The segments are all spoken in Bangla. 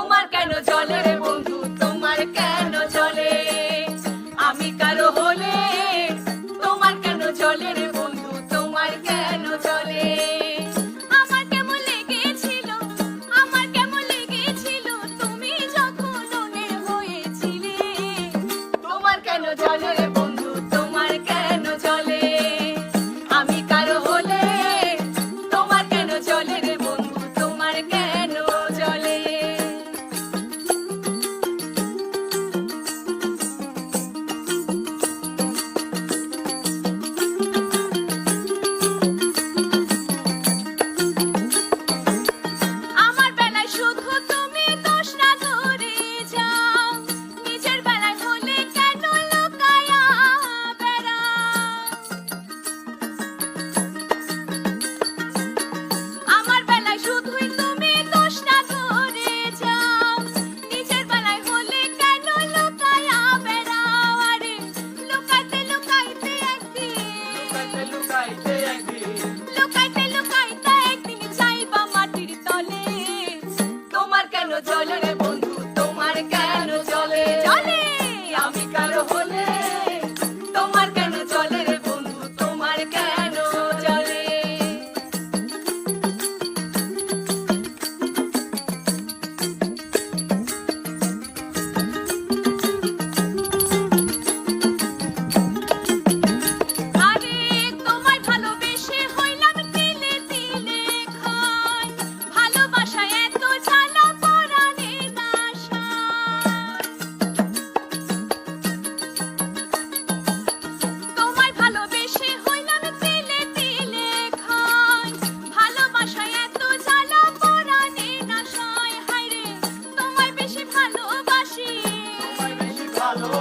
তোমার কেন জলের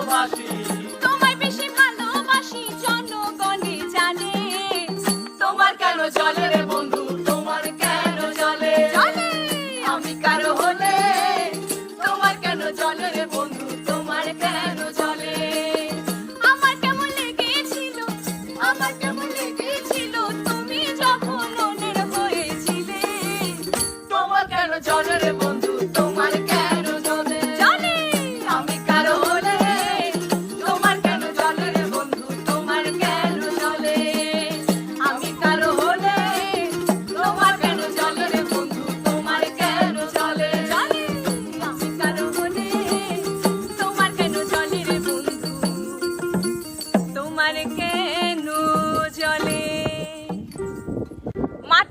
Tomate.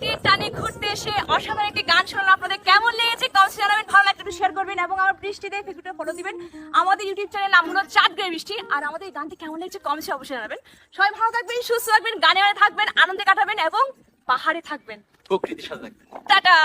মাটির টানে ঘুরতে এসে অসাধারণ একটি গান শোনালাম আপনাদের। কেমন লেগেছে? কমেন্টে জানাবেন। ভালো লাগলে একটু শেয়ার করবেন এবং আমার বৃষ্টিতে ফেসবুকে ফলো দিবেন। আমাদের ইউটিউব চ্যানেল আমরা চাট গ্রে বৃষ্টি। আর আমাদের এই গানটি কেমন লেগেছে কমেন্টে অবশ্যই জানাবেন। সবাই ভালো থাকবেন সুস্থ থাকবেন গানে থাকবেন আনন্দে কাটাবেন এবং পাহাড়ে থাকবেন। প্রকৃতির সাথে থাকবেন। টাটা!